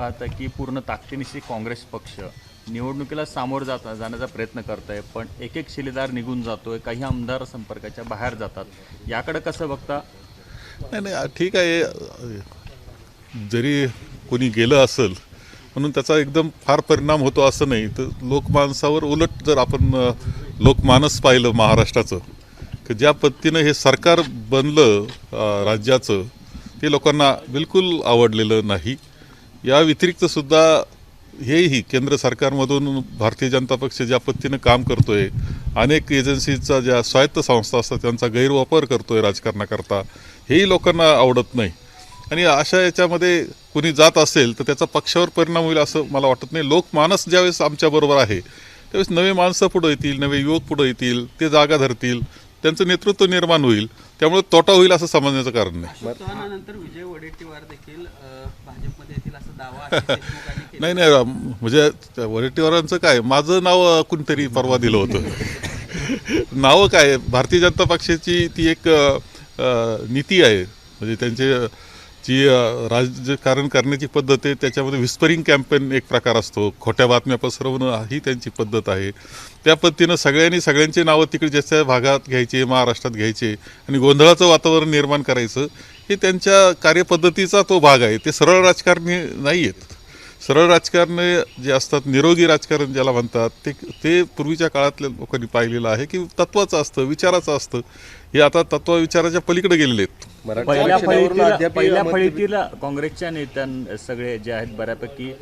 पाहता की पूर्ण ताकदीनिशी काँग्रेस पक्ष निवडणुकीला सामोरं जाता जाण्याचा प्रयत्न करत आहे पण एक एक शिलेदार निघून जातो आहे काही आमदार संपर्काच्या बाहेर जातात. याकडं कसं बघता? नाही नाही ठीक आहे. जरी कोणी गेलं असेल म्हणून त्याचा एकदम फार परिणाम होतो असं नाही. तर लोकमानसावर उलट जर आपण लोकमानस पाहिलं महाराष्ट्राचं की ज्या पद्धतीनं हे सरकार बनलं राज्याचं ते लोकांना बिलकुल आवडलेलं नाही. या व्यतिरिक्त सुद्धा हेही केंद्र सरकारमधून भारतीय जनता पक्ष ज्या पद्धतीनं काम करतोय अनेक एजन्सीचा ज्या स्वायत्त संस्था असतात त्यांचा गैरवापर करतोय राजकारणाकरता हेही लोकांना आवडत नाही. आणि अशा याच्यामध्ये कुणी जात असेल तर त्याचा पक्षावर परिणाम होईल असं मला वाटत नाही. लोकमानस ज्यावेळेस आमच्याबरोबर आहे त्यावेळेस नवे माणसं पुढं येतील नवे युवक पुढं येतील ते जागा धरतील. त्यांचं नेतृत्व निर्माण होईल. त्यामुळे तोटा होईल असं समजण्याचं कारण नाही. वडेट्टीवार देखील भाजपमध्ये येतील असा दावा. नाही नाही म्हणजे त्या वरटीवारांचं काय माझं नाव कुणीतरी परवा दिलं होतं. नावं काय भारतीय जनता पक्षाची ती एक नीती आहे. म्हणजे त्यांचे जी राजकारण करण्याची पद्धत आहे त्याच्यामध्ये विस्परिंग कॅम्पेन एक प्रकार असतो. खोट्या बातम्या पसरवणं ही त्यांची पद्धत आहे. त्या पद्धतीनं सगळ्यांनी सगळ्यांची नावं तिकडे ज्याच्या भागात घ्यायचे महाराष्ट्रात घ्यायचे आणि गोंधळाचं वातावरण निर्माण करायचं हे त्यांच्या कार्यपद्धतीचा तो भाग आहे. ते सरळ राजकारणी नाही आहेत सरळ राजकारण जे असतात निरोगी राजकारण ज्याला म्हणतात ते ते पूर्वीच्या काळातल्या लोकांनी पाहिलेलं आहे की तत्वाचं असतं विचाराचं असतं. हे आता तत्व विचाराच्या पलीकडे गेलेले आहेत. पहिल्या फळीतील काँग्रेसच्या नेत्यां सगळे जे आहेत बऱ्यापैकी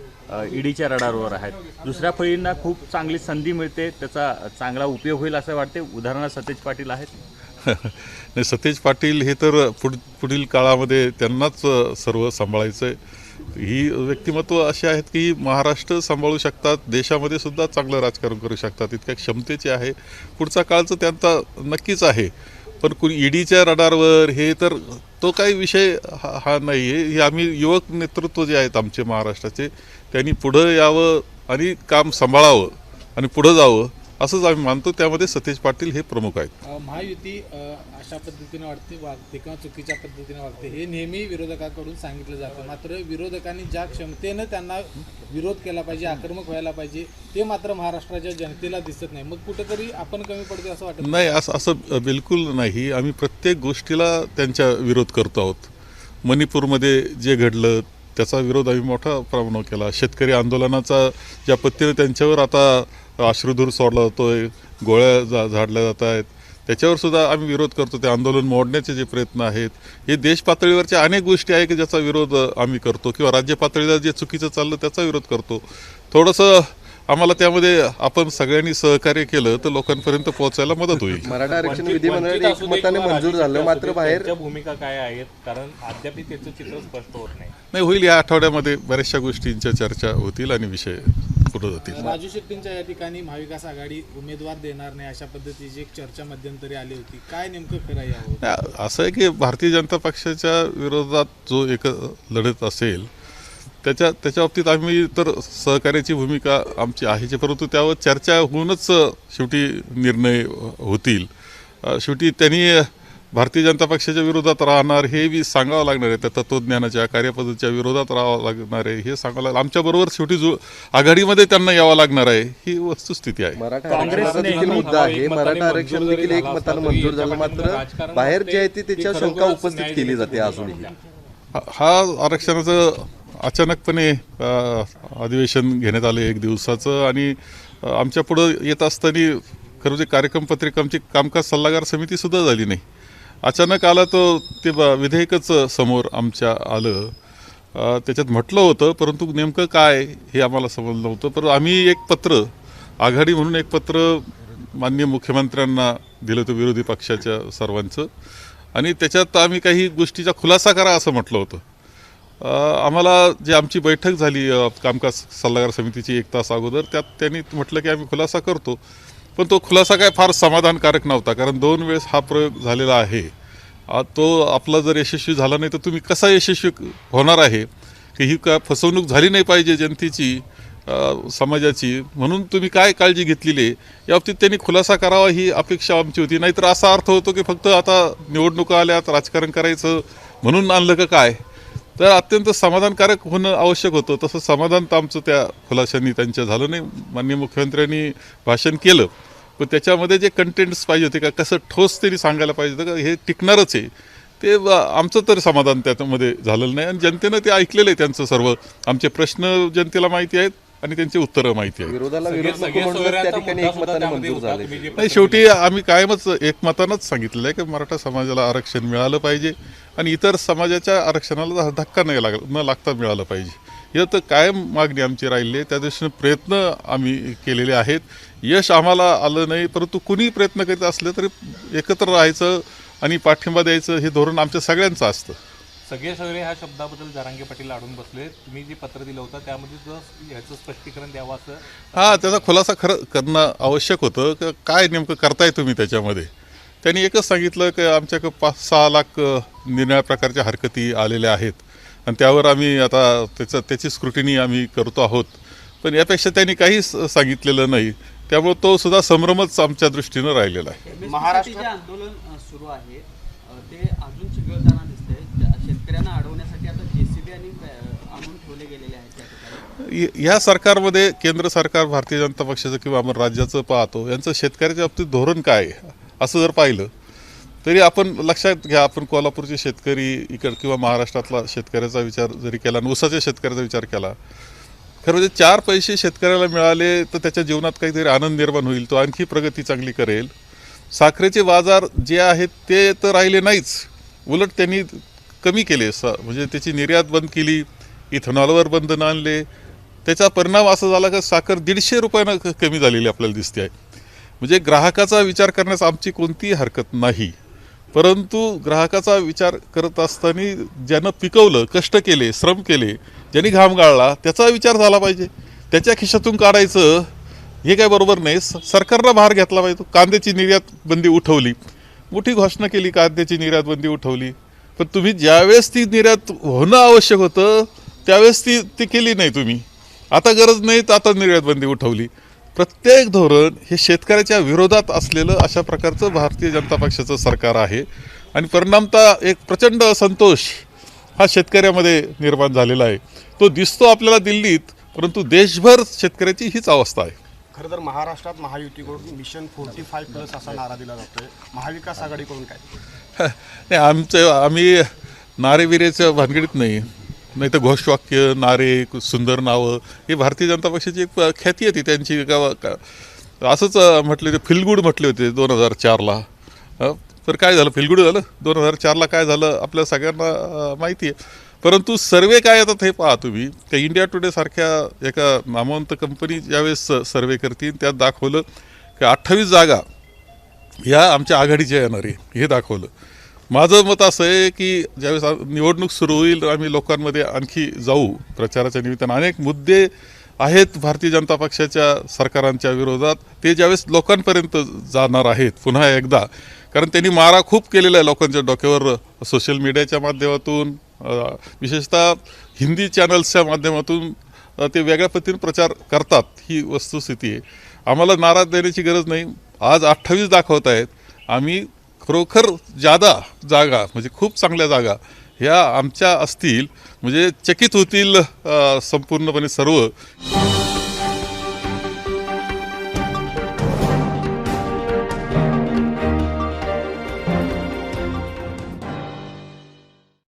ईडीच्या रडारवर आहेत. दुसऱ्या फळींना खूप चांगली संधी मिळते त्याचा चांगला उपयोग होईल असं वाटते. उदाहरणार्थ सतेज पाटील आहेत. नाही सतेज पाटील हे तर पुढ पुढील काळामध्ये त्यांनाच सर्व सांभाळायचं आहे ही व्यक्तिमत्व अशी आहेत की महाराष्ट्र सांभाळू शकतात देशामध्ये सुद्धा चांगलं राजकारण करू शकतात. इतक्या क्षमतेचे आहे. पुढचा काळचं त्यांचा नक्कीच आहे. पण कुणी ईडीच्या रडारवर हे तर तो काही विषय हा हा नाही आहे हे आम्ही युवक नेतृत्व जे आहेत आमचे महाराष्ट्राचे त्यांनी पुढं यावं आणि काम सांभाळावं आणि पुढं जावं. असंच आम्ही मानतो त्यामध्ये सतेज पाटील हे प्रमुख आहेत. महायुती अशा पद्धतीने वाटते वागते किंवा चुकीच्या पद्धतीने वागते हे नेहमी विरोधकाकडून सांगितलं जातं. मात्र विरोधकांनी ज्या क्षमतेनं त्यांना विरोध केला पाहिजे आक्रमक व्हायला पाहिजे ते मात्र महाराष्ट्राच्या जनतेला दिसत नाही. मग कुठेतरी आपण कमी पडते असं वाटत नाही असं असं बिलकुल नाही. आम्ही प्रत्येक गोष्टीला त्यांच्या विरोध करतो आहोत. मणिपूरमध्ये जे घडलं त्याचा विरोध आम्ही मोठा प्रमाणावर केला. शेतकरी आंदोलनाचा ज्या पद्धतीने त्यांच्यावर आता अश्रुधूर सोडला जातोय गोळ्या जा झाडल्या जात आहेत. त्याच्यावर सुद्धा आम्ही विरोध करतो. ते आंदोलन मोडण्याचे जे प्रयत्न आहेत हे देश पातळीवरच्या अनेक गोष्टी आहे की ज्याचा विरोध आम्ही करतो किंवा राज्य पातळीवर जे चुकीचं चाललं त्याचा विरोध करतो. थोडंसं आम्हाला त्यामध्ये आपण सगळ्यांनी सहकार्य केलं तर लोकांपर्यंत पोहोचायला मदत होईल. मराठा आरक्षण विधिमंडळात एकमताने मंजूर झालं मात्र बाहेर भूमिका काय आहेत? कारण अद्याप त्याचं चित्र स्पष्ट होत नाही. नाही होईल या आठवड्यामध्ये बऱ्याचशा गोष्टींच्या चर्चा होतील आणि विषय पुढे जातील? राजू शेट्टींच्या या ठिकाणी महाविकास आघाडी उमेदवार देणार नाही अशा पद्धतीची एक चर्चा मध्यंतरी आली होती. काय नेमकं नाही, असं आहे की भारतीय जनता पक्षाच्या विरोधात जो एक लढत असेल त्याच्या त्याच्या बाबतीत आम्ही तर सहकार्याची भूमिका आमची आहेच आहे, परंतु त्यावर चर्चा होऊनच शेवटी निर्णय होतील. शेवटी त्यांनी भारतीय जनता पक्षाच्या विरोधात राहणार हे बी सांगावं लागणार आहे. त्या तत्त्वज्ञानाच्या कार्यपद्धतीच्या विरोधात राहावं लागणार आहे हे सांगावं लागलं आमच्याबरोबर शेवटी जो आघाडीमध्ये त्यांना यावं लागणार आहे ही वस्तुस्थिती आहे. मराठा आरक्षणाचा देखील मुद्दा आहे. मराठा आरक्षण देखील एक मतानं मंजूर झालं. मात्र बाहेर जे आहे ती त्याच्यावर शंका उपस्थित केली जाते अजूनही. हा आरक्षणाचं अचानकपणे अधिवेशन घेण्यात आलं एक दिवसाचं आणि आमच्या पुढं येत असताना खरं म्हणजे कार्यक्रम पत्रिका आमची कामकाज सल्लागार समितीसुद्धा झाली नाही. अचानक आला तो ते विधेयकच समोर आमच्या आलं. त्याच्यात म्हटलं होतं परंतु नेमकं काय हे आम्हाला समजलं नव्हतं. पर आम्ही एक पत्र आघाडी म्हणून एक पत्र माननीय मुख्यमंत्र्यांना दिलं होतं विरोधी पक्षाच्या सर्वांचं. आणि त्याच्यात आम्ही काही गोष्टीचा खुलासा करा असं म्हटलं होतं. आम्हाला जी आमची बैठक झाली कामकाज सल्लागार समितीची एक तास अगोदर त्यात त्यांनी म्हटलं की आम्ही खुलासा करतो. पण तो खुलासा काय फार समाधानकारक नव्हता कारण दोन वेळेस हा प्रयोग झालेला आहे. तो आपला जर यशस्वी झाला नाही तर तुम्ही कसा यशस्वी होणार आहे? की ही का फसवणूक झाली नाही पाहिजे जनतेची समाजाची? म्हणून तुम्ही काय काळजी घेतलेली आहे? या बाबतीत त्यांनी खुलासा करावा ही अपेक्षा आमची होती. नाहीतर असा अर्थ होतो की फक्त आता निवडणुका आल्यात राजकारण करायचं म्हणून आणलं का काय? तर अत्यंत समाधानकारक होणं आवश्यक होतं. तसं समाधान तर आमचं त्या खुलाशांनी त्यांच्या झालं नाही. माननीय मुख्यमंत्र्यांनी भाषण केलं. पण त्याच्यामध्ये जे कंटेंट्स पाहिजे होते का कसं ठोस तरी सांगायला पाहिजे होतं का हे टिकणारच आहे. ते आमचं तर समाधान त्याच्यामध्ये झालेलं नाही आणि जनतेनं ते ऐकलेलं आहे त्यांचं सर्व. आमचे प्रश्न जनतेला माहिती आहेत आणि त्यांची उत्तरं माहिती आहेत. त्यामध्ये नाही शेवटी आम्ही कायमच एकमतानंच सांगितलेलं आहे की मराठा समाजाला आरक्षण मिळालं पाहिजे आणि इतर समाजाच्या आरक्षणाला धक्का नाही लाग न लागता मिळालं पाहिजे. हे तर कायम मागणी आमची राहिली आहे. त्या दृष्टीने प्रयत्न आम्ही केलेले आहेत. यश आम्हाला आलं नाही परंतु कुणी प्रयत्न करीत असले तरी एकत्र राहायचं आणि पाठिंबा द्यायचं हे धोरण आमच्या सगळ्यांचं असतं. सगळे सगळे ह्या शब्दाबद्दल जरांगे पाटील अडून बसले. तुम्ही जे पत्र दिलं होतं त्यामध्ये याचं स्पष्टीकरण द्यावं असं हा त्याचा खुलासा खरं करणं आवश्यक होतं. की काय नेमकं करताय तुम्ही त्याच्यामध्ये? त्यांनी एकच सांगितलं की आमच्याकडे पाच सहा लाख निरनिळ्या प्रकारच्या हरकती आलेल्या आहेत. आणि त्यावर आम्ही आता त्याचं त्याची स्क्रुटिनी आम्ही करतो आहोत. पण यापेक्षा त्यांनी काहीच सांगितलेलं नाही. त्यामुळे तो सुद्धा संभ्रमच आमच्या दृष्टीनं राहिलेला आहे. महाराष्ट्रात जे आंदोलन सुरू आहे ते अजून चिघळताना दिसतंय. शेतकऱ्यांना अडवण्यासाठी आता जेसीबी आणि आणून ठेवले गेलेले आहेत य- सरकारमध्ये केंद्र सरकार भारतीय जनता पक्षाचं किंवा आपण राज्याचं पाहतो यांचं शेतकऱ्याच्या बाबतीत धोरण काय आहे? असं जर पाहिलं तरी आपण लक्षात घ्या आपण कोल्हापूरचे शेतकरी इकड किंवा महाराष्ट्रातला शेतकऱ्याचा विचार जरी केला आणि ऊसाच्या शेतकऱ्याचा विचार केला खरं म्हणजे चार पैसे शेतकऱ्याला मिळाले तर त्याच्या जीवनात काहीतरी आनंद निर्माण होईल. तो आणखी प्रगती चांगली करेल. साखरेचे बाजार जे आहेत ते तर राहिले नाहीच. उलट त्यांनी कमी केले. स म्हणजे त्याची निर्यात बंद केली इथेनॉलवर बंधनं आणले. त्याचा परिणाम असा झाला का साखर दीडशे रुपयानं कमी झालेली आपल्याला दिसते आहे. म्हणजे ग्राहकाचा विचार करण्यास आमची कोणतीही हरकत नाही. परंतु ग्राहकाचा विचार करत असताना ज्यानं पिकवलं कष्ट केले श्रम केले ज्यांनी घाम गाळला त्याचा विचार झाला पाहिजे. त्याच्या खिशातून काढायचं हे काय बरोबर नाही. सरकारनं भार घेतला पाहिजे. कांद्याची निर्यात बंदी उठवली. मोठी घोषणा केली कांद्याची निर्यात बंदी उठवली. पण तुम्ही ज्यावेळेस ती निर्यात होणं आवश्यक होतं त्यावेळेस ती ती केली नाही तुम्ही. आता गरज नाही तर आता निर्यात बंदी उठवली. प्रत्येक धोरण हे शेतकऱ्याच्या विरोधात असलेलं अशा प्रकारचं भारतीय जनता पक्षाचं सरकार आहे. आणि परिणामता एक प्रचंड असंतोष हा शेतकऱ्यामध्ये निर्माण झालेला आहे. तो दिसतो आपल्याला दिल्लीत परंतु देशभर शेतकऱ्याची हीच अवस्था आहे. खरं तर महाराष्ट्रात महायुतीकडून मिशन फोर्टी फाय प्लस असा नारा दिला जातोय. महाविकास आघाडीकडून काय? नाही आमचं आम्ही नारेविरेच्या भानगडीत नाही. नाही तर घोषवाक्य नारे सुंदर नावं हे भारतीय जनता पक्षाची एक ख्याती होती त्यांची. का असंच म्हटले ते फिलगुड म्हटले होते दोन हजार चारला. तर काय झालं? फिलगुड झालं? दोन हजार चारला काय झालं? आपल्या सगळ्यांना माहिती आहे. परंतु सर्वे काय येतात हे पहा तुम्ही. त्या इंडिया टुडे सारख्या एका नामवंत कंपनी ज्यावेळेस सर्वे करतील त्यात दाखवलं की अठ्ठावीस जागा ह्या आमच्या आघाडीच्या येणार. आहे हे दाखवलं. माझं मत असं आहे की ज्यावेळेस निवडणूक सुरू होईल आम्ही लोकांमध्ये आणखी जाऊ प्रचाराच्या निमित्तानं. अनेक मुद्दे आहेत भारतीय जनता पक्षाच्या सरकारांच्या विरोधात. ते ज्यावेळेस लोकांपर्यंत जाणार आहेत पुन्हा एकदा. कारण त्यांनी मारा खूप केलेला आहे लोकांच्या डोक्यावर सोशल मीडियाच्या माध्यमातून विशेषतः हिंदी चॅनल्सच्या माध्यमातून ते वेगळ्या पद्धतीने प्रचार करतात ही वस्तुस्थिती आहे. आम्हाला नाराज देण्याची गरज नाही. आज अठ्ठावीस दाखवत आहेत. आम्ही खरोखर जादा जागा म्हणजे खूप चांगल्या जागा ह्या आमच्या असतील म्हणजे चकित होतील संपूर्णपणे सर्व.